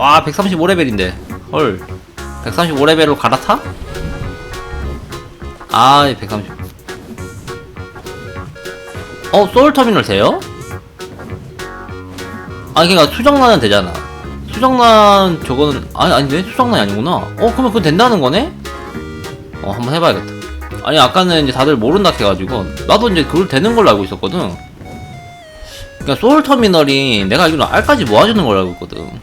와 135레벨인데 헐 135레벨로 갈아타? 아, 130. 어, 소울터미널 돼요? 아니, 그니까 수정란은 되잖아. 수정란 저거는, 아니, 아닌데? 수정란이 아니구나. 어, 그러면 그거 된다는 거네? 어, 한번 해봐야겠다. 아니, 아까는 이제 다들 모른다 해가지고, 나도 이제 그걸 되는 걸로 알고 있었거든. 그니까 소울터미널이 내가 알기로 알까지 모아주는 걸로 알고 있거든.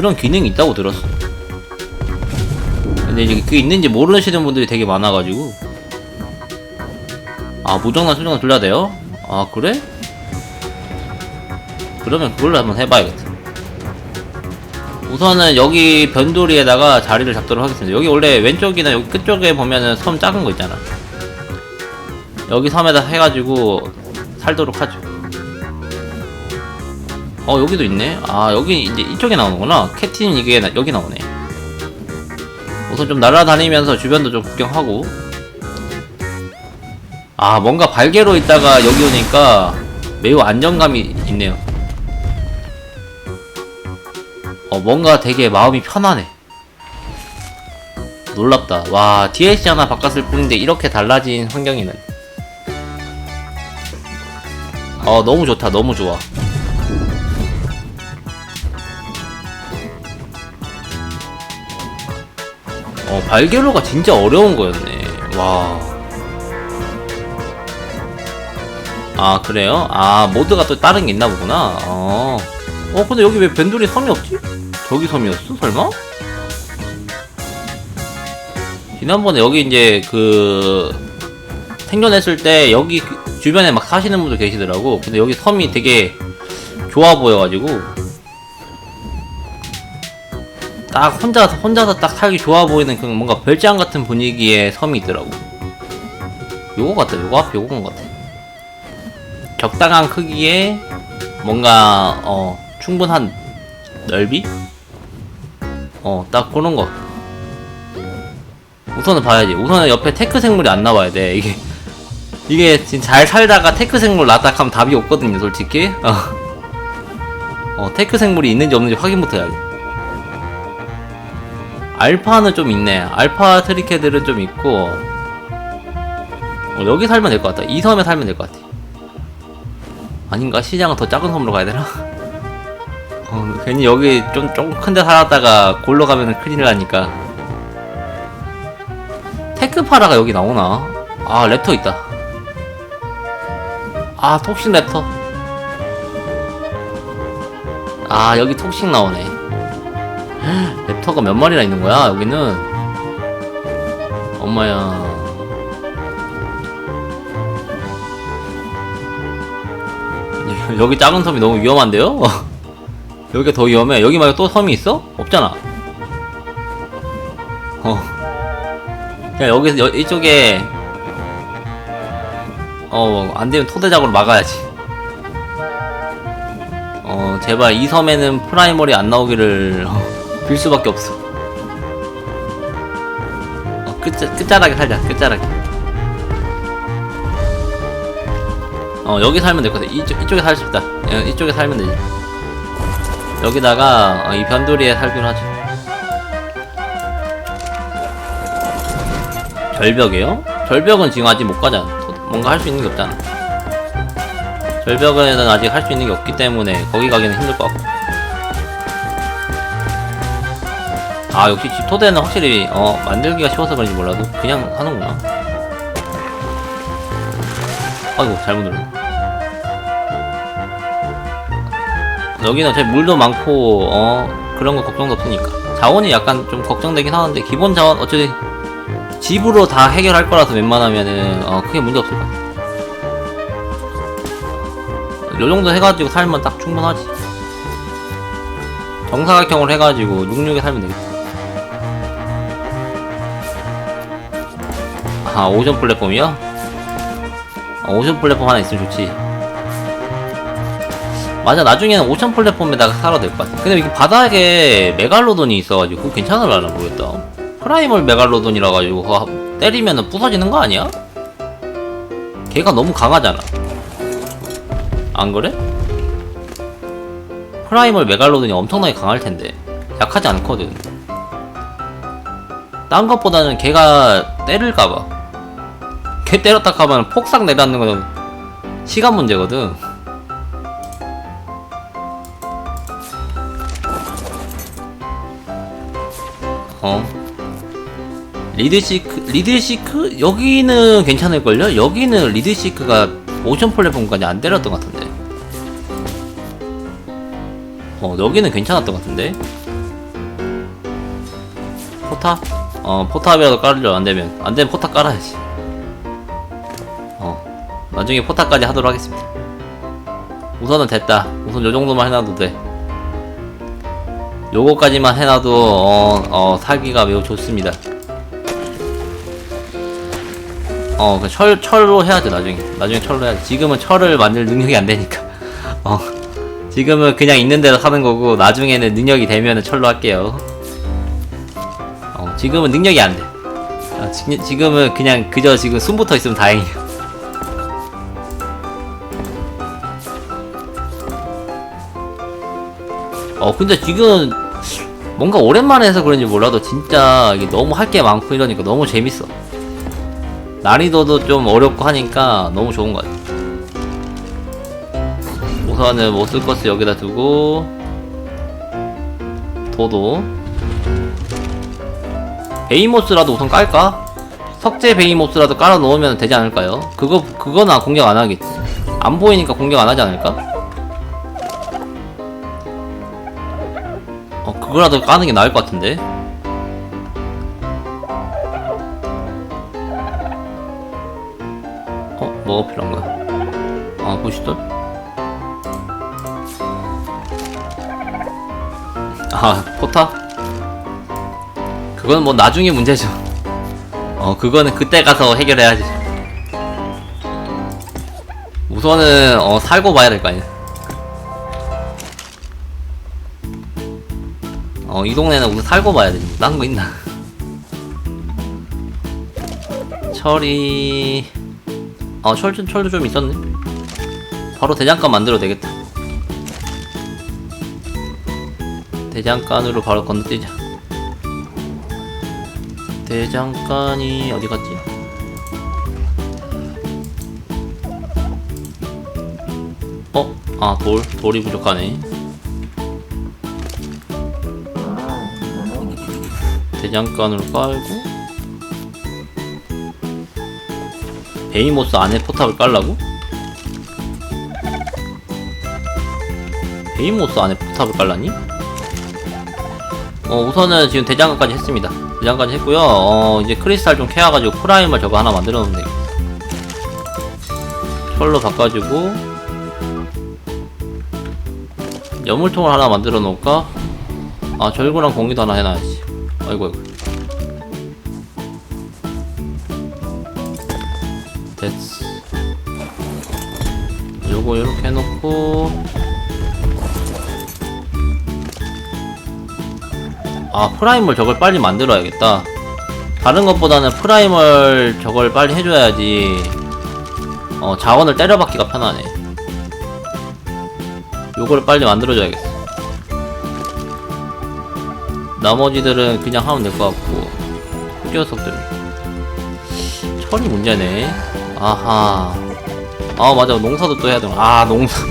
그런 기능이 있다고 들었어. 근데 이제 그게 있는지 모르시는 분들이 되게 많아가지고 아 무정란 수정란 둘 다 돼요? 아 그래? 그러면 그걸로 한번 해봐야겠다 우선은 여기 변두리에다가 자리를 잡도록 하겠습니다 여기 원래 왼쪽이나 여기 끝쪽에 보면은 섬 작은 거 있잖아 여기 섬에다 해가지고 살도록 하죠 어 여기도 있네. 아 여기 이제 이쪽에 나오는구나. 캐틴 이게 나- 여기 나오네. 우선 좀 날아다니면서 주변도 좀 구경하고. 아 뭔가 발개로 있다가 여기 오니까 매우 안정감이 있네요. 어 뭔가 되게 마음이 편하네 놀랍다. 와 DLC 하나 바꿨을 뿐인데 이렇게 달라진 환경이는 어 너무 좋다. 너무 좋아 어 발개로가 진짜 어려운 거였네 와 아 그래요? 아 모드가 또 다른 게 있나 보구나 어, 어 근데 여기 왜 벤돌이 섬이 없지? 저기 섬이었어 설마? 지난번에 여기 이제 그 생존했을 때 여기 그 주변에 막 사시는 분들 계시더라고 근데 여기 섬이 되게 좋아 보여가지고 딱 혼자 혼자서 딱 살기 좋아 보이는 그런 뭔가 별장 같은 분위기의 섬이 있더라고. 요거 같다 요거 앞에 요건 것 같아. 적당한 크기에 뭔가 어 충분한 넓이? 어 딱 그런 거. 우선은 봐야지. 우선은 옆에 테크 생물이 안 나와야 돼. 이게 이게 지금 잘 살다가 테크 생물 나딱 하면 답이 없거든요 솔직히. 어, 어 테크 생물이 있는지 없는지 확인부터 해야지 알파는 좀 있네 알파 트리케들은 좀 있고 어, 여기 살면 될 것 같다 이 섬에 살면 될 것 같아 아닌가? 시장은 더 작은 섬으로 가야 되나? 어, 괜히 여기 좀, 좀큰데 살았다가 골로 가면 큰일 나니까. 테크파라가 여기 나오나? 아, 랩터 있다. 아, 톡식 랩터. 아, 여기 톡식 나오네. 랩터가 몇 마리나 있는 거야, 여기는? 엄마야. 여기 작은 섬이 너무 위험한데요? 여기가 더 위험해. 여기 말고 또 섬이 있어? 없잖아. 어. 그냥 여기 여, 이쪽에 어, 안 되면 토대작으로 막아야지. 어, 제발 이 섬에는 프라이머리 안 나오기를 어, 빌 수밖에 없어. 어, 끝, 끝자락에 살자, 끝자락에. 어 여기 살면 될 것 같아. 이쪽, 이쪽에 살 수 있다. 어, 이쪽에 살면 되지. 여기다가 어, 이 변두리에 살기로 하지. 절벽이요? 절벽은 지금 아직 못 가잖아. 도- 뭔가 할 수 있는 게 없잖아. 절벽에는 아직 할 수 있는 게 없기 때문에 거기 가기는 힘들 것 같고 아 역시 집 토대는 확실히 어 만들기가 쉬워서 그런지 몰라도 그냥 하는구나. 아이고 잘못 눌렀네. 여기는 제 물도 많고 어 그런 거 걱정도 없으니까. 자원이 약간 좀 걱정되긴 하는데 기본 자원 어차피 집으로 다 해결할 거라서 웬만하면은 어 크게 문제 없을 것 같아. 요 정도 해가지고 살면 딱 충분하지. 정사각형으로 해가지고 66에 살면 되겠다 아 오션 플랫폼이요? 어, 오션 플랫폼 하나 있으면 좋지 맞아 나중에는 오션 플랫폼에다가 살아도 될것 같아 근데 이게 바닥에 메갈로돈이 있어가지고 괜찮을라나 모르겠다 프라이멀 메갈로돈이라 가지고 그거 때리면은 부서지는 거 아니야? 걔가 너무 강하잖아 안 그래? 프라이멀 메갈로돈이 엄청나게 강할 텐데 약하지 않거든. 딴 것보다는 걔가 때릴까봐. 걔 때렸다 가면 폭삭 내려앉는 거는 시간 문제거든. 어. 리드시크, 리드시크? 여기는 괜찮을걸요? 여기는 리드시크가 모션 플랫폼까지 안 때렸던 것 같은데. 어, 여기는 괜찮았던 것 같은데. 포탑? 어, 포탑이라도 깔려, 안 되면. 안 되면 포탑 깔아야지. 어, 나중에 포탑까지 하도록 하겠습니다. 우선은 됐다. 우선 요 정도만 해놔도 돼. 요거까지만 해놔도, 어, 어, 살기가 매우 좋습니다. 어, 그 철, 철로 해야죠, 나중에. 나중에 철로 해야지. 지금은 철을 만들 능력이 안 되니까. 어. 지금은 그냥 있는 대로 사는 거고, 나중에는 능력이 되면은 철로 할게요. 어, 지금은 능력이 안 돼. 어, 지, 지금은 그냥 그저 지금 숨부터 있으면 다행이야. 어, 근데 지금 뭔가 오랜만에 해서 그런지 몰라도 진짜 이게 너무 할 게 많고 이러니까 너무 재밌어. 난이도도 좀 어렵고 하니까 너무 좋은 것 같아. 우선은 뭐쓸 것을 여기다 두고 도도 베이모스라도 우선 깔까? 석재 베이모스라도 깔아 놓으면 되지 않을까요? 그거 그거나 공격 안 하겠지. 안 보이니까 공격 안 하지 않을까? 그거라도 까는 게 나을 것 같은데. 어 뭐가 필요한 거야? 아 보시던? 아 포탑? 그건 뭐 나중에 문제죠. 어, 그거는 그때 가서 해결해야지. 우선은, 어, 살고 봐야 될 거 아니야. 어, 이 동네는 우선 살고 봐야 돼. 딴거 있나? 철이, 어, 철, 철도 좀 있었네. 바로 대장간 만들어도 되겠다. 대장간으로 바로 건너뛰자. 대장간이 어디 갔지? 어? 아, 돌, 돌이 부족하네. 대장간으로 깔고. 베이모스 안에 포탑을 깔라고? 베이모스 안에 포탑을 깔라니? 어, 우선은 지금 대장간까지 했습니다. 대장까지 했고요. 어, 이제 크리스탈 좀 캐와가지고 프라이머 저거 하나 만들어 놓으면 되겠다. 철로 바꿔주고 여물통을 하나 만들어 놓을까? 아, 절구랑 공기도 하나 해놔야지. 아이고, 아이고. 됐어. 요거 요렇게 해놓고 아 프라이멀 저걸 빨리 만들어야겠다 다른 것보다는 프라이멀 저걸 빨리 해줘야지 어 자원을 때려박기가 편하네 요거를 빨리 만들어줘야겠어 나머지들은 그냥 하면 될 것 같고 흑요석들 철이 문제네 아하 아 맞아 농사도 또 해야 되아 농사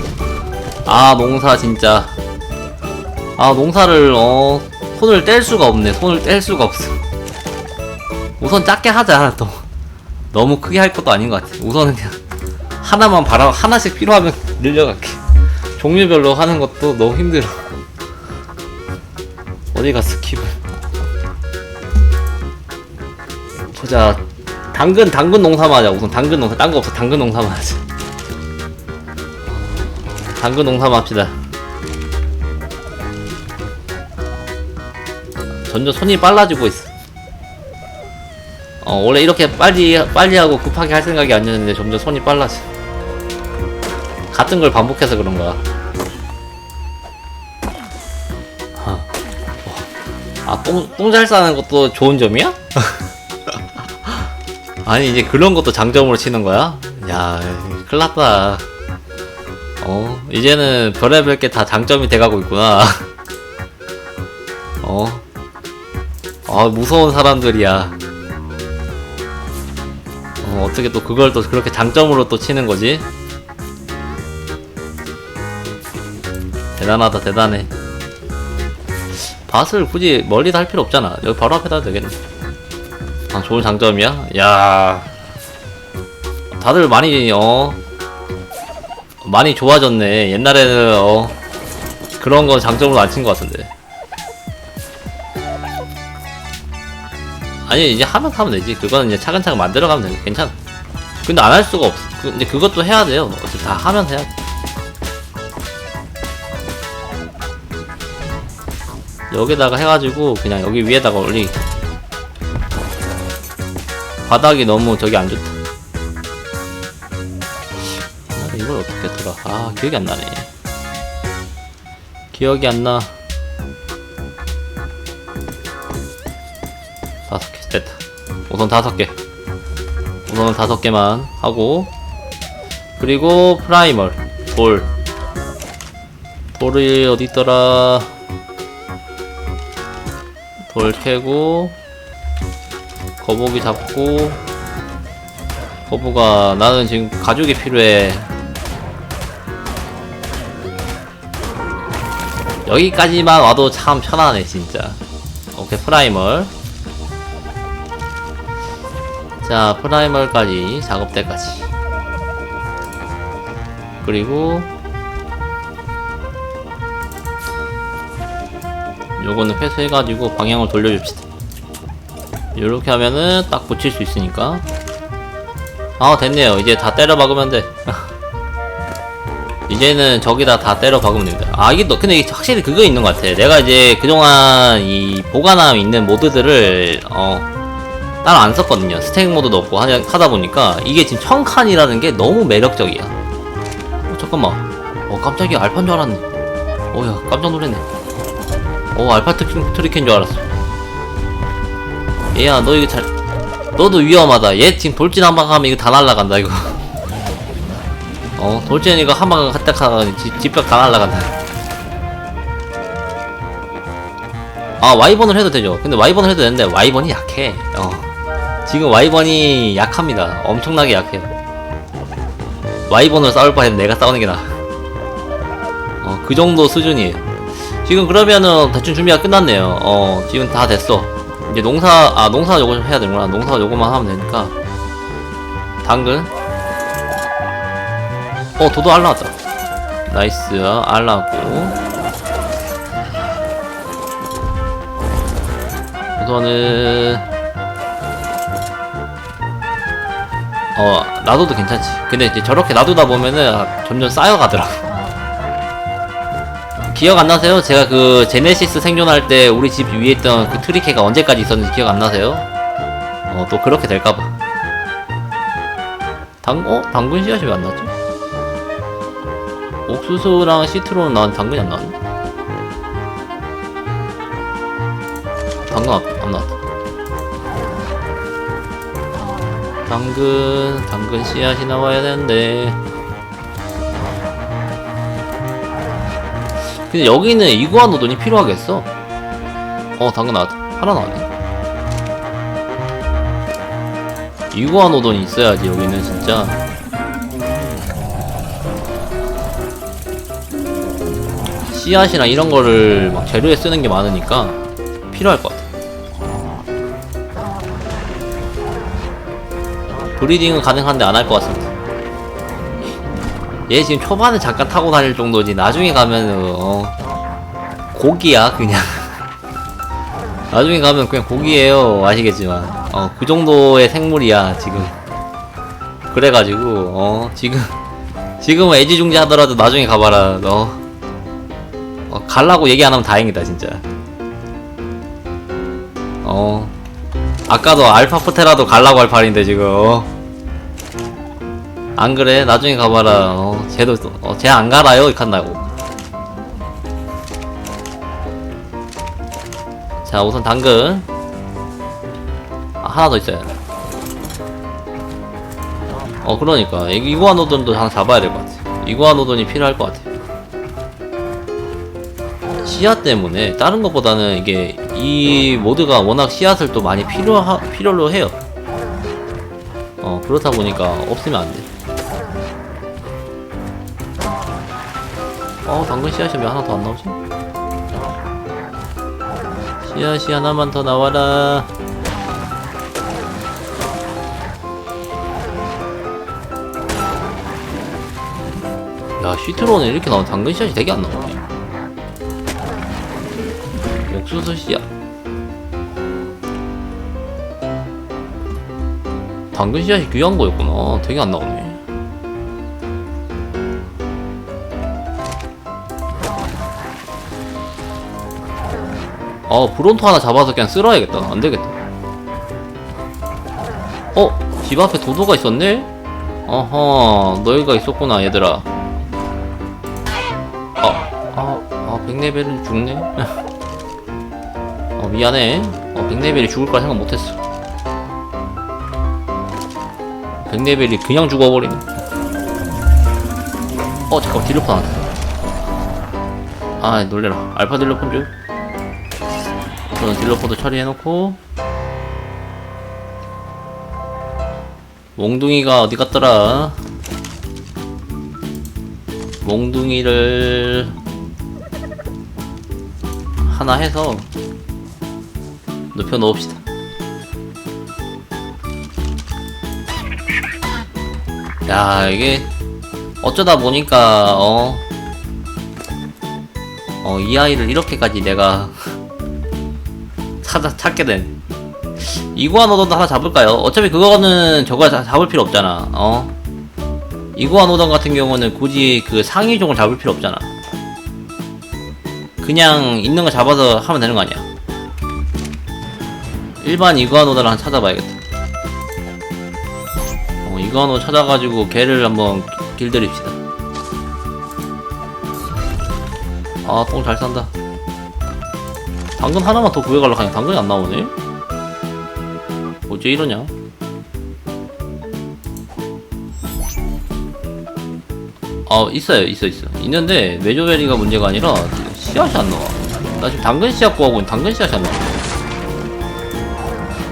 아 농사 진짜 아 농사를 어 손을 뗄 수가 없네. 손을 뗄 수가 없어. 우선 작게 하자. 또 너무 크게 할 것도 아닌 것 같아. 우선은 그냥 하나만 바라 하나씩 필요하면 늘려갈게. 종류별로 하는 것도 너무 힘들어. 어디가 스킵을? 보자. 당근 당근 농사만 하자. 우선 당근 농사 딴 거 없어. 당근 농사만 하자. 당근 농사만 합시다. 점점 손이 빨라지고 있어. 어, 원래 이렇게 빨리, 빨리 하고 급하게 할 생각이 아니었는데 점점 손이 빨라져. 같은 걸 반복해서 그런 거야. 똥, 똥잘 싸는 것도 좋은 점이야? 아니, 이제 그런 것도 장점으로 치는 거야? 야, 큰일 났다. 어, 이제는 별의별 게 다 장점이 돼가고 있구나. 어? 아 무서운 사람들이야 어, 어떻게 또 그걸 또 그렇게 장점으로 또 치는 거지? 대단하다 대단해 밭을 굳이 멀리 달 필요 없잖아. 여기 바로 앞에다 해도 되겠네. 아 좋은 장점이야? 야. 다들 많이 어? 많이 좋아졌네. 옛날에는 어? 그런 건 장점으로 안 친 것 같은데. 아니 이제 하면 하면 되지. 그거는 이제 차근차근 만들어가면 돼 괜찮아. 근데 안 할 수가 없어 그, 근데 그것도 해야 돼요. 어차피 다 하면 해야 돼 여기다가 해가지고 그냥 여기 위에다가 올리 바닥이 너무 저기 안 좋다. 아, 이걸 어떻게 했더라 아 기억이 안 나네. 기억이 안나. 다섯 개. 됐다. 우선 다섯 개. 우선은 다섯 개만 하고. 그리고 프라이멀. 돌. 돌이 어디 있더라 돌 캐고 거북이 잡고 거북아 나는 지금 가죽이 필요해. 여기까지만 와도 참 편하네 진짜. 오케이 프라이멀. 자 프라이멀까지 작업대까지. 그리고 요거는 회수해가지고 방향을 돌려줍시다. 요렇게 하면은 딱 붙일 수 있으니까. 아 됐네요. 이제 다 때려 박으면 돼. 이제는 저기다 다 때려 박으면 됩니다. 아 이게 너 근데 확실히 그거 있는 것 같아. 내가 이제 그동안 이 보관함 있는 모드들을 어 따로 안 썼거든요. 스택 모드도 없고 하다 보니까 이게 지금 청칸이라는 게 너무 매력적이야. 어 잠깐만. 어 깜짝이야. 알파인 줄 알았네. 어야 깜짝 놀랐네 어 알파 트리, 트리켄 줄 알았어. 얘야 너 이거 잘 너도 위험하다. 얘 지금 돌진 한 방 하면 이거 다 날라간다 이거. 어 돌진 이거 한방 갖다 가가 집벽 다 날라간다. 아 와이번을 해도 되죠. 근데 와이번을 해도 되는데 와이번이 약해. 어. 지금 와이번이 약합니다. 엄청나게 약해요 와이번을 싸울 바에는 내가 싸우는 게 나아. 어 그 정도 수준이에요 지금 그러면은 대충 준비가 끝났네요. 어 지금 다 됐어. 이제 농사 아 농사 요거 좀 해야 되는구나. 농사 요거만 하면 되니까. 당근. 어 도도 알 나왔다. 나이스. 알 나왔고. 우선은 어 놔둬도 괜찮지. 근데 이제 저렇게 놔두다 보면은 아, 점점 쌓여가더라고 기억 안 나세요? 제가 그 제네시스 생존할 때 우리 집 위에 있던 그 트리케가 언제까지 있었는지 기억 안 나세요? 어 또 그렇게 될까봐 당, 어? 당근 씨앗이 왜 안 나왔지? 옥수수랑 시트로는 나온 당근이 안 나왔네? 당근 안, 안 나왔다 당근 당근 씨앗이 나와야 되는데 근데 여기는 이구아 노 돈이 필요하겠어. 어 당근 나왔다. 하나 나왔네. 이구아 노 돈이 있어야지 여기는 진짜. 씨앗이나 이런 거를 막 재료에 쓰는 게 많으니까 필요할 것 같아. 브리딩은 가능한데 안 할 것 같습니다 얘 지금 초반에 잠깐 타고 다닐 정도지. 나중에 가면은 어, 고기야 그냥. 나중에 가면 그냥 고기예요. 아시겠지만. 어 그 정도의 생물이야 지금. 그래가지고 어 지금 지금은 애지중지 하더라도 나중에 가봐라 너. 어, 갈라고 얘기 안 하면 다행이다 진짜. 어. 아까도 알파포테라도 갈라고 할 판인데 지금 어. 안 그래? 나중에 가봐라. 어, 쟤도, 어, 쟤안 갈아요? 이렇게 한다고. 자, 우선 당근. 아, 하나 더 있어야 돼. 어, 그러니까. 이- 이구아 노돈도 하나 잡아야 될 것 같아. 이구아 노돈이 필요할 것 같아. 씨앗 때문에 다른 것보다는 이게 이 모드가 워낙 씨앗을 또 많이 필요 필요로 해요. 어 그렇다 보니까 없으면 안 돼. 어 당근 씨앗이 왜 하나 더 안 나오지? 씨앗이 하나만 더 나와라. 야 시트로는 이렇게 나오면 당근 씨앗이 되게 안 나오네. 옥수수 씨앗. 당근 씨앗이 귀한 거였구나. 되게 안 나오네. 어, 브론토 하나 잡아서 그냥 쓸어야겠다. 안 되겠다. 어, 집 앞에 도도가 있었네? 어허, 너희가 있었구나, 얘들아. 아, 아, 아, 백레벨은 죽네? 어, 미안해. 어, 백레벨이 죽을 거라 생각 못했어. 백레벨이 그냥 죽어버리네. 어, 잠깐, 딜러폰 나왔어. 아, 놀래라. 알파 딜러폰 줄. 저는 딜러폰도 처리해놓고. 몽둥이가 어디 갔더라? 몽둥이를 하나 해서 높여 놓읍시다. 야 이게 어쩌다 보니까 어, 어, 이 아이를 이렇게까지 내가 찾아 찾게 된 이구아노돈도 하나 잡을까요? 어차피 그거는 저거 자- 잡을 필요 없잖아. 어? 이구아노돈 같은 경우는 굳이 그 상위종을 잡을 필요 없잖아. 그냥 있는 거 잡아서 하면 되는 거 아니야. 일반 이구아노돈을 한번 찾아봐야겠다. 어, 이구아노 찾아가지고 걔를 한번 길들입시다. 아, 똥 잘 산다. 당근 하나만 더 구해가려고 하니 당근이 안 나오네? 어째 이러냐? 아 있어요 있어 있어. 있는데 메조베리가 문제가 아니라 씨앗이 안 나와. 나 지금 당근 씨앗 구하고 있는 당근 씨앗이 안 나와.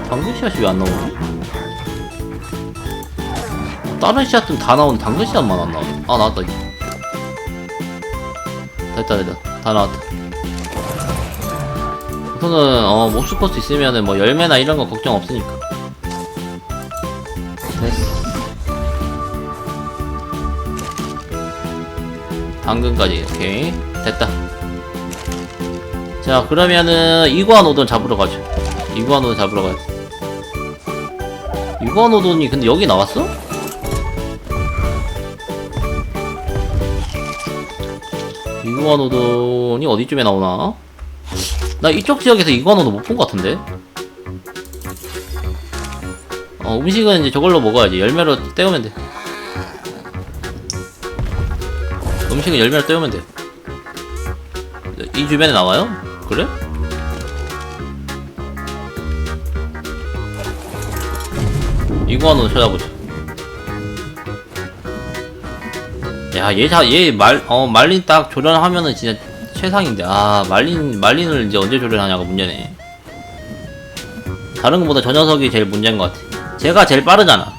당근 씨앗이 왜 안 나오지? 어, 다른 씨앗들은 다 나오는데 당근 씨앗만 안 나오네. 아 나왔다 됐다 됐다. 다 나왔다 우선은 어 몹스코스 있으면은 뭐 열매나 이런 거 걱정 없으니까. 됐어 당근까지 오케이 됐다. 자 그러면은 이구아노돈 잡으러 가죠. 이구아노돈 잡으러 가야지 이구아노돈이 근데 여기 나왔어? 이구아노돈이 어디쯤에 나오나? 나 이쪽 지역에서 이구아노돈 못본 것 같은데 어 음식은 이제 저걸로 먹어야지 열매로 때우면 돼 음식은 열매로 때우면 돼. 이 주변에 나와요? 그래? 하나 찾아보자. 야, 얘, 자, 얘 말, 어, 말린 딱 조련하면은 진짜 최상인데. 아, 말린, 말린을 이제 언제 조련하냐가 문제네. 다른 것보다 저 녀석이 제일 문제인 것 같아. 제가 제일 빠르잖아.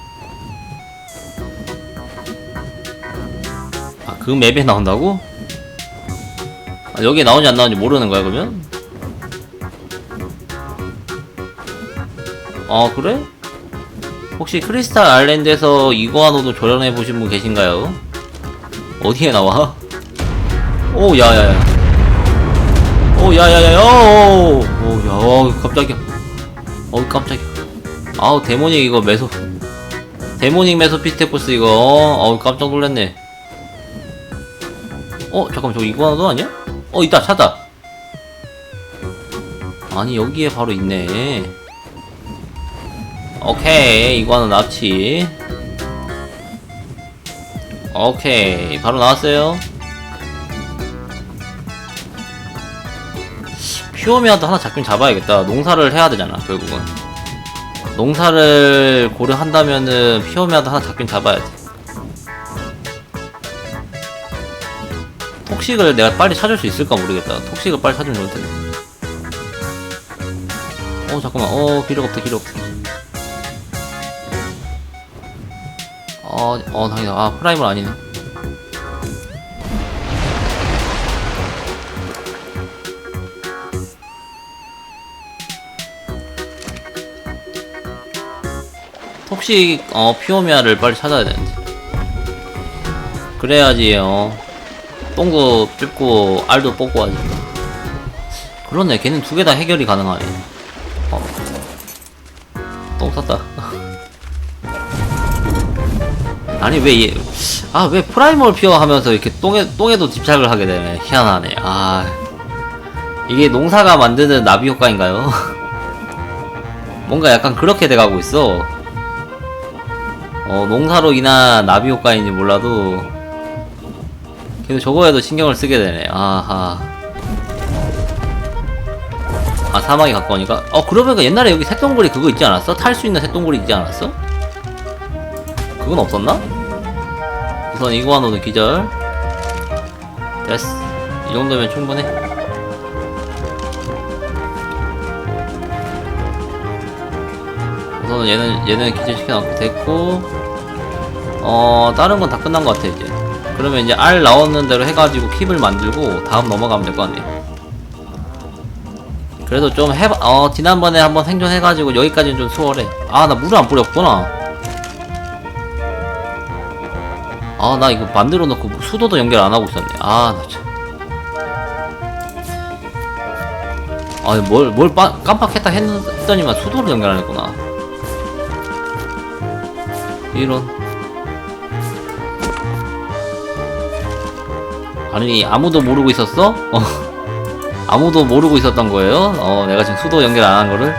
아, 그 맵에 나온다고? 아, 여기에 나오는지 안 나오는지 모르는 거야, 그러면? 어, 그래? 혹시 크리스탈 아일랜드에서 이거하노도 조련해 보신 분 계신가요? 어디에 나와? 오, 야, 야, 야. 오, 야, 야, 야, 야, 오, 오, 야, 어, 깜짝이야. 어우, 깜짝이야. 아우, 데모닉 이거 메소. 데모닉 메소피스테쿠스 이거, 어, 어우, 깜짝 놀랐네. 어 잠깐만 저거 이구아나도 아니야? 어 있다 찾다 아니 여기에 바로 있네 오케이 이구아나 납치 오케이 바로 나왔어요 피오미아도 하나 잡긴 잡아야겠다. 농사를 해야 되잖아 결국은. 농사를 고려한다면은 피오미아도 하나 잡긴 잡아야 돼 톡식을 내가 빨리 찾을 수 있을까 모르겠다. 톡식을 빨리 찾으면 좋을 텐데. 어 잠깐만. 어 기력 없다 기력 없다. 어, 어 다행이다 아 프라이머 아니네 톡식 어 피오미아를 빨리 찾아야 되는데. 그래야지 어 똥도 뜯고 알도 뽑고 하지. 그러네. 걔는 두 개 다 해결이 가능하네. 어. 똥 쌌다. 아니 왜 얘 아 왜 프라이멀 피어 하면서 이렇게 똥에 똥에도 집착을 하게 되네. 희한하네. 아. 이게 농사가 만드는 나비 효과인가요? 뭔가 약간 그렇게 돼가고 있어 어 농사로 인한 나비 효과인지 몰라도 계속 저거에도 신경을 쓰게 되네. 아하. 아 사막이 가까우니까? 어 그러보니까 옛날에 여기 새똥구리 그거 있지 않았어? 탈 수 있는 새똥구리 있지 않았어? 그건 없었나? 우선 이구아노는 기절. 됐어. 이 정도면 충분해. 우선은 얘는 얘는 기절시켜놓고 됐고 어 다른 건 다 끝난 것 같아 이제 그러면 이제 알 나오는 대로 해가지고 킵을 만들고 다음 넘어가면 될 것 같네요 그래도 좀 해봐 어 지난번에 한번 생존해가지고 여기까지는 좀 수월해. 아 나 물을 안 뿌렸구나. 아 나 이거 만들어 놓고 수도도 연결 안 하고 있었네. 아나 참. 아뭘 뭘 깜빡했다 했더니만 수도를 연결 안 했구나. 이런 아니 아무도 모르고 있었어? 어. 아무도 모르고 있었던 거예요? 어 내가 지금 수도 연결 안 한 거를?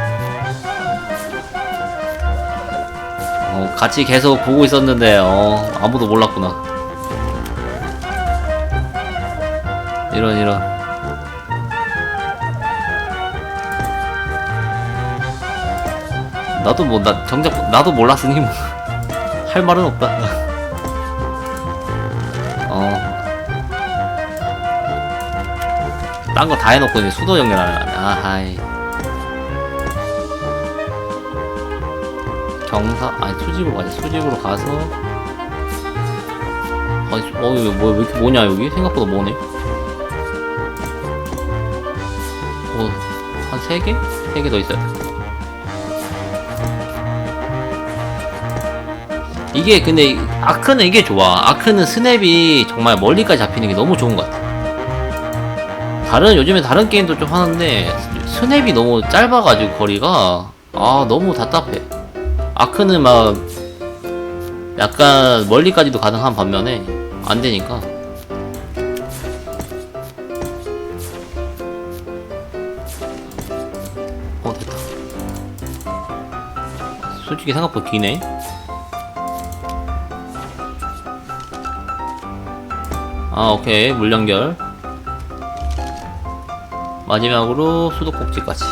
어 같이 계속 보고 있었는데 어 아무도 몰랐구나. 이런 이런. 나도 뭐 나 정작 나도 몰랐으니 뭐. 할 말은 없다 딴 거 다 해놓고 이제 수도 연결하는 거네. 아하이. 경사, 아니, 수집으로 가자. 수집으로 가서. 아니, 어, 이거 뭐, 왜 이렇게 뭐냐, 여기? 생각보다 뭐네? 어, 한 세 개 세 개 더 있어요. 이게, 근데, 아크는 이게 좋아. 아크는 스냅이 정말 멀리까지 잡히는 게 너무 좋은 것 같아. 다른 요즘에 다른 게임도 좀 하는데 스냅이 너무 짧아가지고 거리가 아 너무 답답해. 아크는 막 약간 멀리까지도 가능한 반면에 안 되니까. 어 됐다. 솔직히 생각보다 기네. 아 오케이. 물 연결 마지막으로 수도꼭지까지.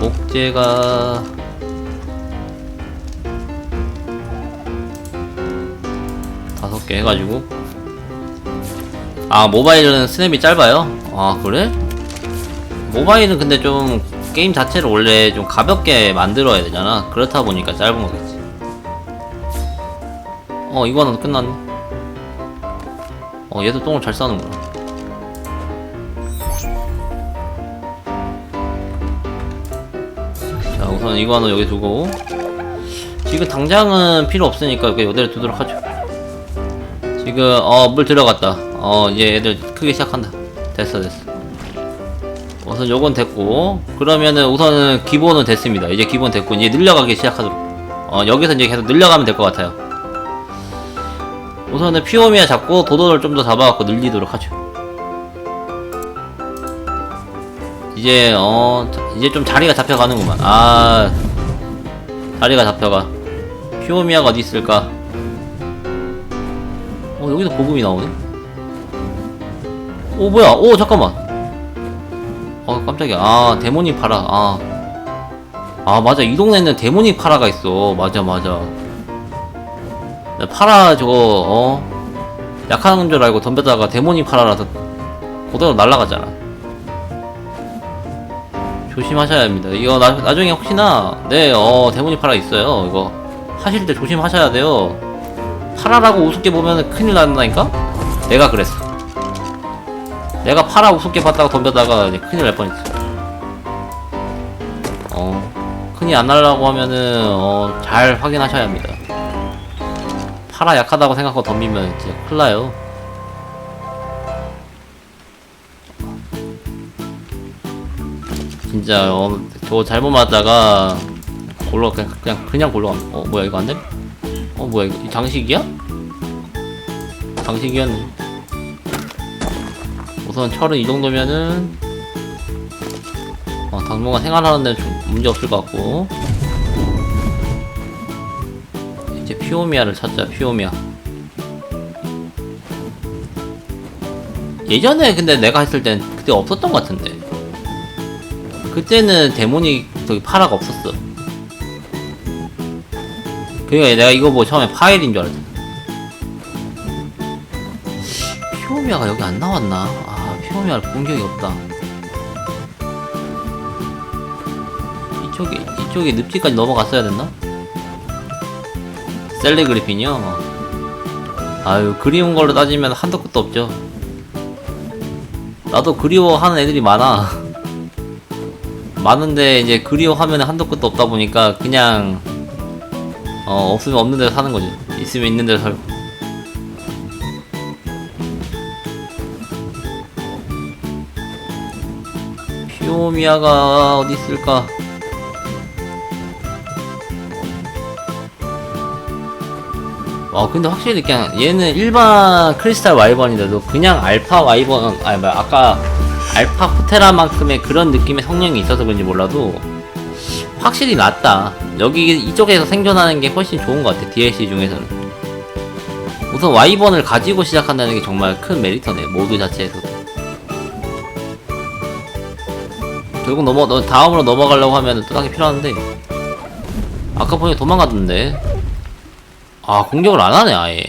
목재가 다섯 개 해가지고. 아 모바일은 스냅이 짧아요? 아 그래? 모바일은 근데 좀 게임 자체를 원래 좀 가볍게 만들어야 되잖아. 그렇다 보니까 짧은 거겠지. 어 이거는 끝났네. 어 얘도 똥을 잘 싸는구나 자 우선 이거 하나 여기 두고. 지금 당장은 필요 없으니까 이렇게 이대로 두도록 하죠. 지금 어 물 들어갔다. 어 이제 애들 크기 시작한다. 됐어 됐어. 우선 요건 됐고 그러면은 우선은 기본은 됐습니다. 이제 기본 됐고 이제 늘려가기 시작하도록. 어 여기서 이제 계속 늘려가면 될 것 같아요. 우선은 피오미아 잡고 도도를 좀 더 잡아갖고 늘리도록 하죠 이제 어 자- 이제 좀 자리가 잡혀가는구만. 아 자리가 잡혀가. 피오미아가 어디 있을까? 어 여기도 보급이 나오네? 오 뭐야? 오 잠깐만. 어 깜짝이야. 아 데모닉 파라 아. 아 맞아. 이 동네에는 데모닉 파라가 있어. 맞아 맞아. 파라 저거. 어? 약한 줄 알고 덤벼다가 데모닉 파라라서 그대로 날아가잖아 조심하셔야 합니다. 이거 나, 나중에 혹시나 네어 데모닉 파라 있어요 이거. 하실 때 조심하셔야 돼요. 파라라고 우습게 보면 큰일 난다니까? 내가 그랬어. 내가 파라 우습게 봤다가 덤벼다가 큰일 날 뻔했어. 어 큰일 안 날라고 하면은 어, 잘 확인하셔야 합니다. 파라 약하다고 생각하고 덤비면 진짜 큰일 나요 진짜 어, 저 잘못 맞다가 골로 그냥 그냥 그냥 골로 간. 어 뭐야 이거 안 돼? 어 뭐야 이거 이 장식이야? 장식이었네. 우선 철은 이 정도면은 어, 당분간 생활하는 데는 좀 문제 없을 것 같고 이제 피오미아를 찾자 피오미아 예전에 근데 내가 했을 땐 그때 없었던 것 같은데 그때는 데모닉 저기 파라가 없었어 그러니까 내가 이거 보고 처음에 파일인 줄 알았어 피오미아가 여기 안 나왔나? 아 피오미아를 본 기억이 없다 이쪽에 이쪽에 늪지까지 넘어갔어야 됐나? 셀리 그리핀이요? 아유 그리운 걸로 따지면 한도 끝도 없죠 나도 그리워하는 애들이 많아 많은데 이제 그리워하면 한도 끝도 없다 보니까 그냥 어 없으면 없는 데서 사는 거지. 있으면 있는 데서 살고. 피오미아가 어디 있을까? 아 근데 확실히 그냥 얘는 일반 크리스탈 와이번인데도 그냥 알파 와이번 아니 뭐야 아까 알파 호테라만큼의 그런 느낌의 성능이 있어서 그런지 몰라도 확실히 낫다. 여기 이쪽에서 생존하는 게 훨씬 좋은 것 같아 DLC 중에서는. 우선 와이번을 가지고 시작한다는 게 정말 큰 메리터네 모드 자체에서도 결국 넘어 너 다음으로 넘어가려고 하면 또 딱히 필요한데. 아까 보니 도망가던데. 아 공격을 안 하네 아예